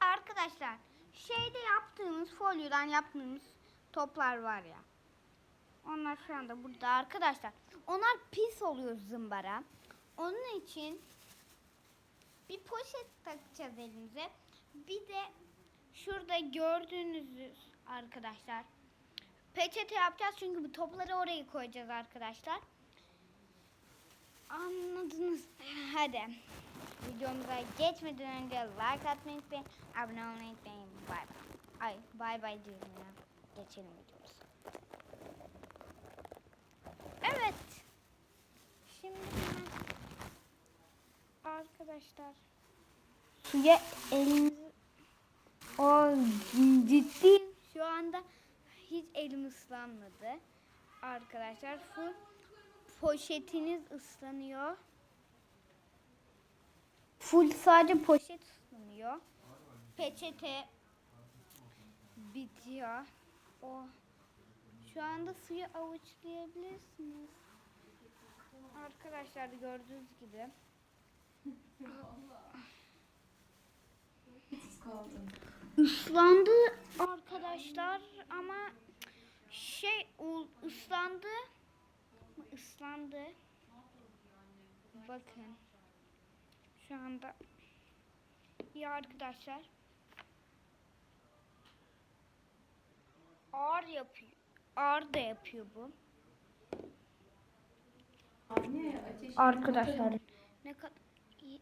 Arkadaşlar şeyde yaptığımız folyodan yaptığımız toplar var ya. Onlar şu anda burada arkadaşlar. Onlar pis oluyor zımbara. Onun için bir poşet takacağız elimize. Bir de şurada gördüğünüz arkadaşlar peçete yapacağız çünkü bu topları oraya koyacağız arkadaşlar. Anladınız. Hadi. Videomuza geçmeden önce like atmayı unutmayın. Abone olmayı unutmayın. Bay bay. Ay bay bay diyorum ya. Geçelim videomuza. Evet. Şimdi hemen arkadaşlar suya elinizi o ciddi şu anda hiç elim ıslanmadı. Arkadaşlar full poşetiniz ıslanıyor. Full sadece poşet ıslanıyor. Peçete bitiyor. O şu anda suyu avuçlayabilirsiniz. Arkadaşlar gördüğünüz gibi. Islandı arkadaşlar ama şey ıslandı ıslandı. Bakın. Şu anda ya arkadaşlar ağır yapıyor. Ağır da yapıyor bu. Arkadaşlar ne kadar iyi.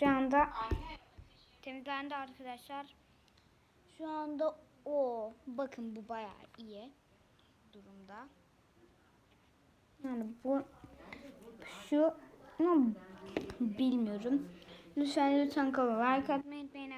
Şu anda temizlendi arkadaşlar. Şu anda o bakın bu bayağı iyi durumda. Yani bu şu bilmiyorum. Lütfen lütfen kanala like atmayı unutmayın.